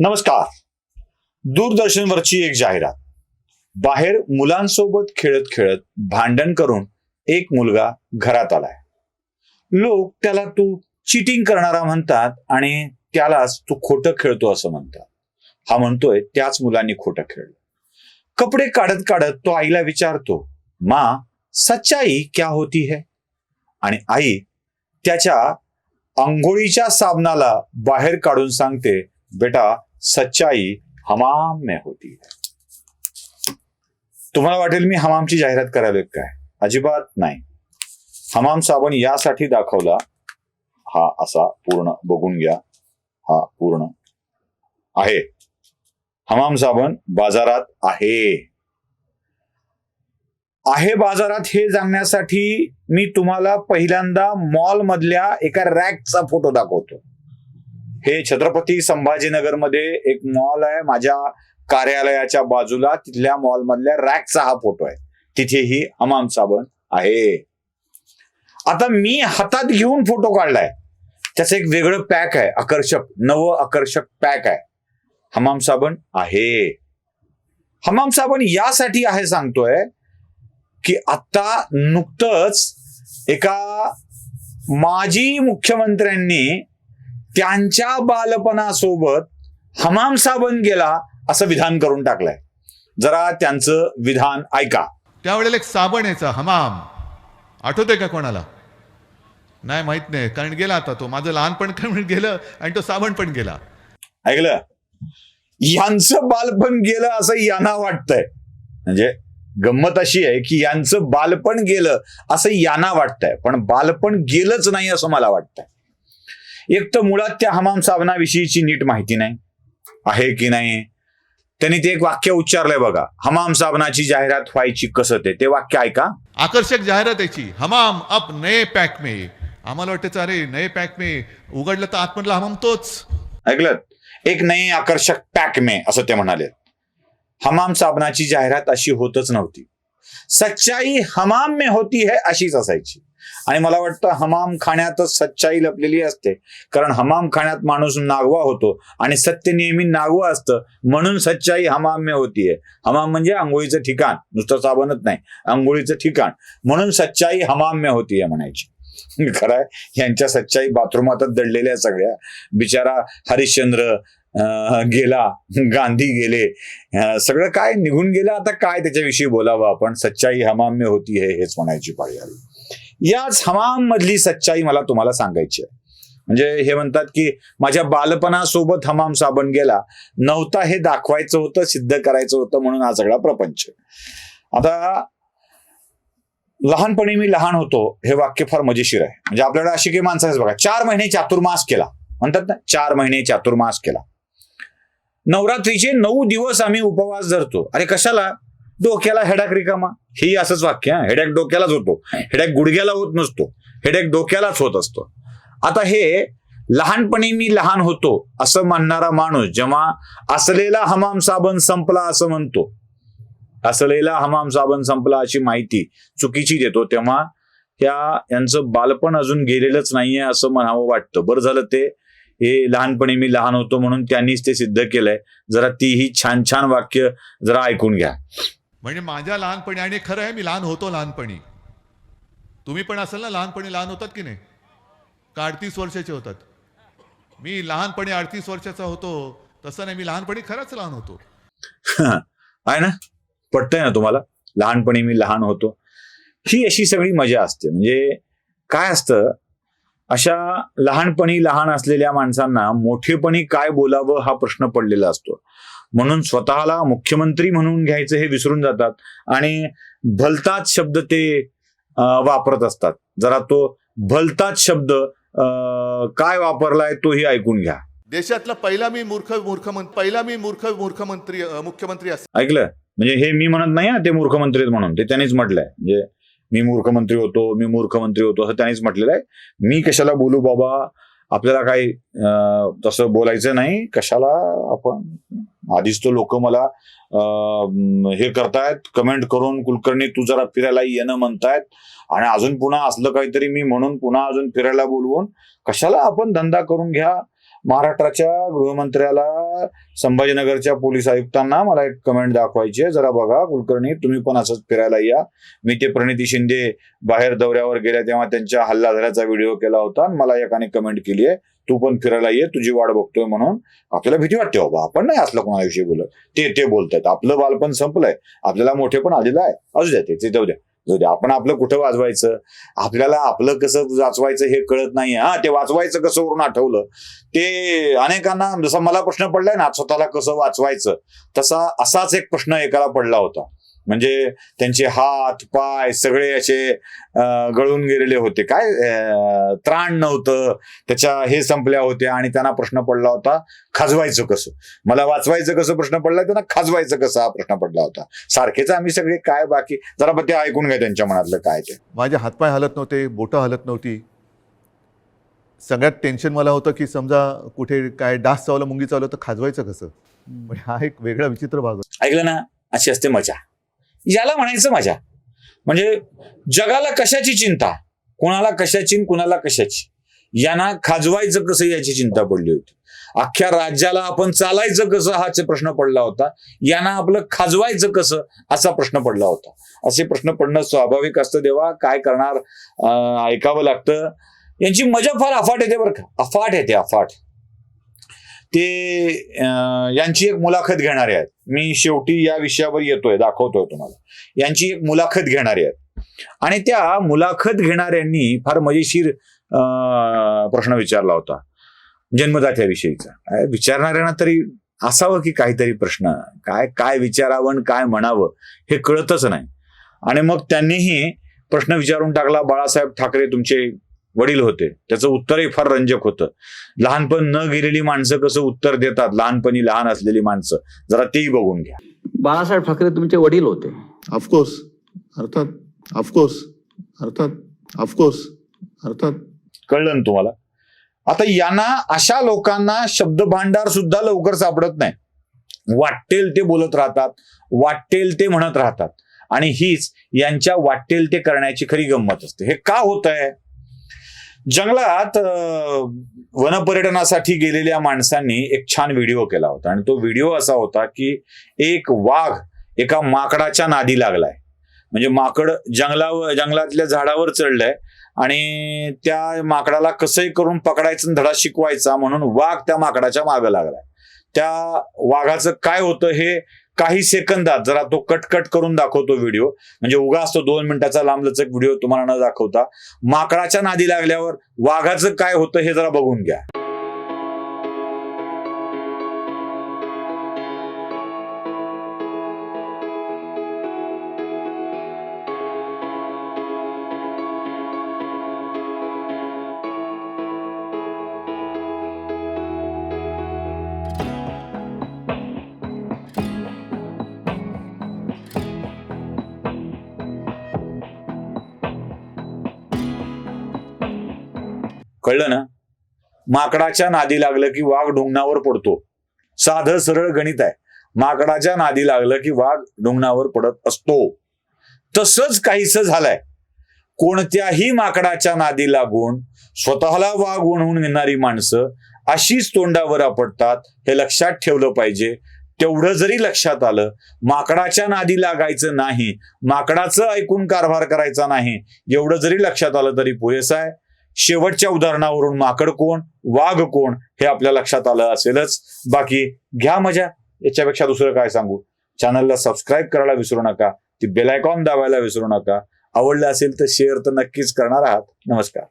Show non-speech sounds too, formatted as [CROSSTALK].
नमस्कार. दूरदर्शनवरची एक जाहिरात. बाहेर मुलांसोबत खेळत खेळत भांडण करून एक मुलगा घरात आलाय. लोक त्याला तू चिटिंग करणारा म्हणतात आणि त्यालाच तू खोटं खेळतो असं म्हणतात. हा म्हणतोय त्याच मुलांनी खोटं खेळलं. कपडे काढत काढत तो आईला विचारतो मा सच्चाई क्या होती है? आणि आई त्याच्या आंघोळीच्या साबणाला बाहेर काढून सांगते बेटा सच्चाई हमाम में होती है। तुम्हाला वाटेल मी हमामची जाहिरात करायला काय अजिबात नाही. हमाम साबण यासाठी दाखवला. हा असा पूर्ण बघून घ्या. हा पूर्ण आहे. हमाम साबण बाजारात आहे. आहे बाजारात हे जाणण्यासाठी मी तुम्हाला पहिल्यांदा मॉल मधल्या एका रॅकचा फोटो दाखवतो. हे छत्रपती संभाजीनगरमध्ये एक मॉल आहे. माझ्या कार्यालयाच्या बाजूला तिथल्या मॉल मधल्या रॅकचा हा फोटो आहे. तिथेही हमाम साबण आहे. आता मी हातात घेऊन फोटो काढलाय. त्याचं एक वेगळं पॅक आहे. आकर्षक नव आकर्षक पॅक आहे. हमाम साबण आहे. हमाम साबण यासाठी आहे सांगतोय की आता नुकतंच एका माजी मुख्यमंत्र्यांनी त्यांच्या बालपणासोबत हमाम साबण गेला असं विधान करून टाकलंय. जरा त्यांचं विधान ऐका. त्यावेळेला एक साबण यायचा हमाम. आठवतंय का कोणाला? नाही माहीत नाही कारण गेला आता तो. माझं लहानपण पण [LAUGHS] गेलं आणि तो साबण पण गेला. ऐकलं? यांचं बालपण गेलं असं यांना वाटतंय. म्हणजे गंमत अशी आहे की यांचं बालपण गेलं असं यांना वाटतंय. पण बालपण गेलंच नाही असं मला वाटतंय. एक तर मुळात त्या हमाम साबणाविषयीची नीट माहिती नाही. आहे की नाही? त्यांनी ते एक वाक्य उच्चारलंय बघा. हमाम साबणाची जाहिरात व्हायची कसं ते? ते वाक्य ऐका. आकर्षक जाहिरात यायची हमाम अप नये पॅक मे. आम्हाला वाटायचं अरे नये पॅक मे. उघडलं तर आतमधला हमाम तोच. ऐकलं? एक नई आकर्षक पॅक मे असं ते म्हणाले. हमाम साबणाची जाहिरात अशी होतच नव्हती. सच्चाई हमाम में होती है अशीच असायची. आणि मला वाटतं हमाम खाण्यातच सच्चाई लपलेली असते. कारण हमाम खाण्यात माणूस नागवा होतो आणि सत्य नेहमी नागवा असतं. म्हणून सच्चाई हमाम्य होतीये हमाम म्हणजे आंघोळीचं ठिकाण. नुसतं साबणच नाही. आंघोळीचं ठिकाण. म्हणून सच्चाई हमाम्य होतीये म्हणायची. [LAUGHS] खरं आहे. यांच्या सच्चाई बाथरूमातच दडलेल्या सगळ्या. बिचारा हरिश्चंद्र गेला. गांधी गेले. सगळं काय निघून गेलं? आता काय त्याच्याविषयी बोलावं आपण? सच्चाई हमाम्य होती हे हेच म्हणायची पाळी आली. याच हमाम मधली सच्चाई मला तुम्हाला सांगायची आहे. म्हणजे हे म्हणतात की माझ्या बालपणासोबत हमाम साबण गेला नव्हता हे दाखवायचं होतं सिद्ध करायचं होतं म्हणून हा सगळा प्रपंच आता लहानपणी मी लहान होतो हे वाक्य फार मजेशीर आहे. म्हणजे आपल्याकडे अशी काही माणसं आहेत बघा चार महिने चातुर्मास केला. म्हणतात ना चार महिने चातुर्मास केला. नवरात्रीचे नऊ दिवस आम्ही उपवास धरतो. अरे कशाला? डोक्याला हेडाक रिकामा. ही असंच वाक्य हा हेडॅक डोक्यालाच होतो. हेडॅक गुडघ्याला होत नसतो. हेडॅक डोक्यालाच होत असतो. आता हे लहानपणी मी लहान होतो असं म्हणणारा माणूस जेव्हा असलेला हमाम साबण संपला असं म्हणतो असलेला हमाम साबण संपला अशी माहिती चुकीची देतो तेव्हा त्या यांचं बालपण अजून गेलेलंच नाहीये असं म्हणावं वाटतं. बरं झालं ते. हे लहानपणी मी लहान होतो म्हणून त्यांनीच ते सिद्ध केलंय. जरा ती ही छान छान वाक्य जरा ऐकून घ्या. म्हणजे माझ्या लहानपणी आणि खरं आहे मी लहान होतो लहानपणी. तुम्ही पण असाल ना लहानपणी लहान होतात की नाही? का अडतीस वर्षाचे होतात? मी लहानपणी अडतीस वर्षाचा होतो तसं नाही मी लहानपणी खरंच लहान होतो. [LAUGHS] आहे ना? पटतंय ना तुम्हाला? लहानपणी मी लहान होतो. ही अशी सगळी मजा असते. म्हणजे काय असतं अशा लहानपणी लहान असलेल्या माणसांना मोठेपणी काय बोलावं हा प्रश्न पडलेला असतो. म्हणून स्वतःला मुख्यमंत्री म्हणून घ्यायचं हे विसरून जातात. आणि भलताच शब्द ते वापरत असतात. जरा तो भलताच शब्द काय वापरलाय तोही ऐकून घ्या. देशातला पहिला मी मूर्ख मूर्खमंत्री पहिला मी मूर्ख मूर्खमंत्री मुख्यमंत्री ऐकलं? म्हणजे हे मी म्हणत नाही ते मूर्खमंत्री म्हणून. ते त्यांनीच म्हटलंय. म्हणजे मी मूर्खमंत्री होतो मी मूर्खमंत्री होतो असं त्यांनीच म्हटलेलं आहे. मी कशाला बोलू बाबा? आपल्याला काही अं, तसं बोलायचं नाही. कशाला आपण आधीच तो लोक मला हे करतायत कमेंट करून कुलकर्णी तू जरा फिरायला येणं म्हणतायत. आणि अजून पुन्हा असलं काहीतरी मी म्हणून पुन्हा अजून फिरायला बोलवून कशाला आपण धंदा करून घ्या? महाराष्ट्राच्या गृहमंत्र्याला संभाजीनगरच्या पोलीस आयुक्तांना मला एक कमेंट दाखवायची आहे. जरा बघा कुलकर्णी तुम्ही पण असंच फिरायला या. मी ते प्रणिती शिंदे बाहेर दौऱ्यावर गेल्या तेव्हा त्यांच्या हल्ला झाल्याचा व्हिडिओ केला होता मला एकाने कमेंट केली आहे. तू पण फिरायला ये तुझी वाट बघतोय म्हणून आपल्याला भीती वाटते बाबा आपण नाही असलं कोणाविषयी बोलत. ते ते बोलतायत. आपलं बालपण संपलंय. आपल्याला मोठे पण आलेलं आहे. असू द्या ते ते जाऊ द्या. जाऊ द्या. आपण आपलं कुठं वाजवायचं आपल्याला आपलं कसं वाचवायचं हे कळत नाही हा ते वाचवायचं कसं वरून आठवलं? ते अनेकांना जसा मला प्रश्न पडलाय ना स्वतःला कसं वाचवायचं? तसा असाच एक प्रश्न एकाला पडला होता. म्हणजे त्यांचे हात पाय सगळे असे गळून गेलेले होते. काय? त्राण नव्हतं. त्याच्या हे संपल्या होत्या आणि त्यांना प्रश्न पडला होता खाजवायचं कसं? मला वाचवायचं कसं प्रश्न पडला त्यांना खाजवायचं कसं हा प्रश्न पडला होता? सारखेच आम्ही सगळे काय बाकी? जरा बघ ते ऐकून घ्या त्यांच्या मनातलं काय ते. माझे हातपाय हलत नव्हते बोटं हलत नव्हती. सगळ्यात टेन्शन मला होतं की समजा कुठे काय डास चावलं मुंगी चावलं तर खाजवायचं कसं? हा एक वेगळा विचित्र भाग. ऐकलं ना? अशी असते मजा. याला म्हणायचं माझ्या. म्हणजे जगाला कशाची चिंता? कोणाला कशाची कुणाला कशाची? यांना खाजवायचं कसं याची चिंता पडली होती? अख्ख्या राज्याला आपण चालायचं कसं हाच प्रश्न पडला होता? यांना आपलं खाजवायचं कसं? असा प्रश्न पडला होता. असे प्रश्न पडणं स्वाभाविक असतं देवा. काय करणार? ऐकावं लागतं. यांची मजा फार अफाट येते बरं का. अफाट येते अफाट. ते यांची एक मुलाखत घेणारे आहेत. मी शेवटी या विषयावर येतोय दाखवतोय तुम्हाला. यांची एक मुलाखत घेणारे आहेत. आणि त्या मुलाखत घेणाऱ्यांनी फार मजेशीर प्रश्न विचारला होता जन्मदात्याविषयीचा विचारणाऱ्यांना तरी असावं की काहीतरी प्रश्न? काय काय विचारावं आणि काय म्हणावं हे कळतच नाही. आणि मग त्यांनीही प्रश्न विचारून टाकला बाळासाहेब ठाकरे तुमचे वडील होते. त्याचं उत्तरही फार रंजक होतं. लहानपण न गेलेली माणसं कसं उत्तर देतात? लहानपणी लहान असलेली माणसं. जरा तेही बघून घ्या. बाळासाहेब ठाकरे तुमचे वडील होते. ऑफकोर्स अर्थात ऑफकोर्स अर्थात ऑफकोर्स अर्थात. कळलं ना तुम्हाला? आता यांना अशा लोकांना शब्द भांडार सुद्धा लवकर सापडत नाही. वाटेल ते बोलत राहतात वाटेल ते म्हणत राहतात. आणि हीच यांच्या वाटेल ते करण्याची खरी गंमत असते. हे का होत आहे जंगलात वनपर्यटनासाठी गेलेल्या माणसांनी एक छान व्हिडिओ केला होता. आणि तो व्हिडिओ असा होता की एक वाघ एका माकडाच्या नादी लागलाय. म्हणजे माकड जंगलावर जंगलातल्या झाडावर चढलंय आणि त्या माकडाला कसंही करून पकडायचं आणि धडा शिकवायचा म्हणून वाघ त्या माकडाच्या मागे लागलाय. त्या वाघाचं काय होतं हे काही सेकंदात जरा तो कट कट करून दाखवतो व्हिडिओ म्हणजे उगाच तो दोन मिनिटाचा लांबलचक व्हिडिओ तुम्हाला न दाखवता माकडाच्या नादी लागल्यावर वाघाचं काय होतं हे जरा बघून घ्या. कळलं ना? माकडाच्या नादी लागलं की वाघ ढुंगणावर पडतो. साधं सरळ गणित आहे. माकडाच्या नादी लागलं की वाघ ढुंगणावर पडत असतो. तसंच काहीस झालंय. कोणत्याही माकडाच्या नादी लागून स्वतःला वाघ म्हणून घेणारी माणसं अशीच तोंडावर आपटतात हे लक्षात ठेवलं पाहिजे. तेवढं जरी लक्षात आलं माकडाच्या नादी लागायचं नाही माकडाचं ऐकून कारभार करायचा नाही एवढं जरी लक्षात आलं तरी पुरेसं आहे. शेवटच्या उदाहरणावरून माकड कोण वाघ कोण हे आपल्या लक्षात आलं असेलच. बाकी घ्या मजा. याच्यापेक्षा दुसरं काय सांगू? चॅनलला सबस्क्राईब करायला विसरू नका. ती बेलायकॉन दाबायला विसरू नका. आवडलं असेल तर शेअर तर नक्कीच करणार आहात. नमस्कार.